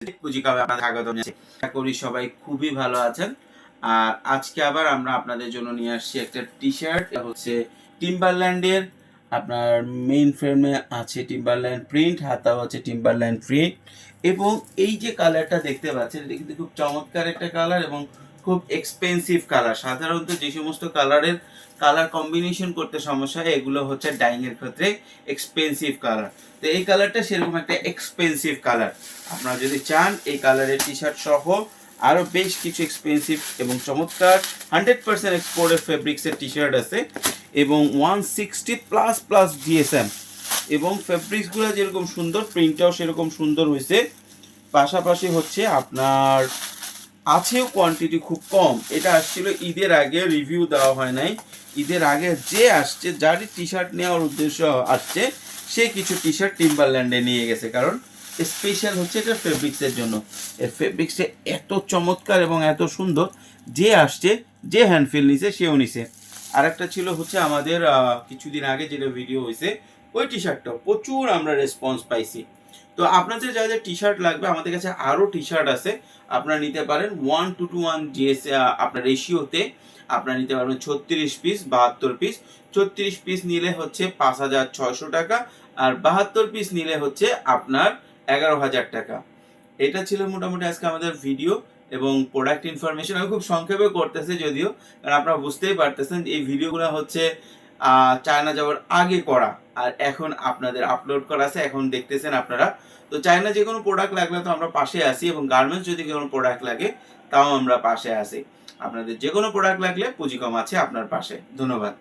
স্বাগত আশা করি সবাই খুবই ভালো আছেন। আর আজকে আবার আমরা আপনাদের জন্য নিয়ে আসছি একটা টি শার্ট হচ্ছে টিম্বারল্যান্ডের আপনার মেইন ফ্রেমে আছে টিম্বারল্যান্ড প্রিন্ট হাতাও আছে টিম্বারল্যান্ড প্রিন্ট এবং এই যে কালারটা দেখতে পাচ্ছেন, এটা কিন্তু খুব চমৎকার একটা কালার এবং খুব এক্সপেন্সিভ কালার সাধারণত যে সমস্ত কালারের কালার কম্বিনেশন করতে সমস্যা হয়, এগুলো হচ্ছে ডাইং এর ক্ষেত্রে এক্সপেন্সিভ কালার তো এই কালারটা সেরকম একটা এক্সপেন্সিভ কালার আপনারা যদি চান, এই কালারের টি শার্ট সহ আরও বেশ কিছু এক্সপেন্সিভ এবং চমৎকার হান্ড্রেড পার্সেন্ট এক্সপোর্টের ফেব্রিক্সের টি শার্ট আছে এবং one sixty plus plus GSM এবং ফেব্রিক্সগুলো যেরকম সুন্দর প্রিন্টটাও সেরকম সুন্দর হয়েছে পাশাপাশি হচ্ছে আপনার আছেও কোয়ান্টিটি খুব কম। এটা আসছিল ঈদের আগে রিভিউ দেওয়া হয় নাই। ঈদের আগে যে আসছে, যারই টি শার্ট নেওয়ার উদ্দেশ্য আসছে, সে কিছু টি শার্ট টিম্বারল্যান্ডে নিয়ে গেছে। কারণ স্পেশাল হচ্ছে এটা ফেব্রিক্সের জন্য। এর ফেব্রিক্সে এত চমৎকার এবং এত সুন্দর। যে আসছে, যে হ্যান্ডফিল নিছে, সেও নিছে। আরেকটা ছিল হচ্ছে আমাদের কিছুদিন আগে যেটা ভিডিও হয়েছে, ওই টি শার্টটাও প্রচুর আমরা রেসপন্স পাইছি। তো আপনাদের যা যা টি শার্ট লাগবে, আমাদের কাছে আরও টি শার্ট আছে। আপনারা নিতে পারেন one two two one GS আপনার রেশিওতে আপনারা নিতে পারবেন ছত্রিশ পিস বাহাত্তর পিস ছত্রিশ পিস নিলে হচ্ছে পাঁচ হাজার ছয়শো টাকা, আর বাহাত্তর পিস নিলে হচ্ছে আপনার এগারো হাজার টাকা। এটা ছিল মোটামুটি আজকে আমাদের ভিডিও এবং প্রোডাক্ট ইনফরমেশন আমি খুব সংক্ষেপে করতেছি যদিও, কারণ আপনারা বুঝতেই পারতেছেন এই ভিডিওগুলো হচ্ছে চায়না যাওয়ার আগে করা। আর এখন আপনাদের আপলোড করা আছে, এখন দেখতেছেন আপনারা। তো চাই না যে কোনো প্রোডাক্ট লাগলে তো আমরা পাশে আসি এবং গার্মেন্টস যদি কোনো প্রোডাক্ট লাগে, তাও আমরা পাশে আসি আপনাদের যে কোনো প্রোডাক্ট লাগলে পুঁজি কম আছে আপনার পাশে। ধন্যবাদ।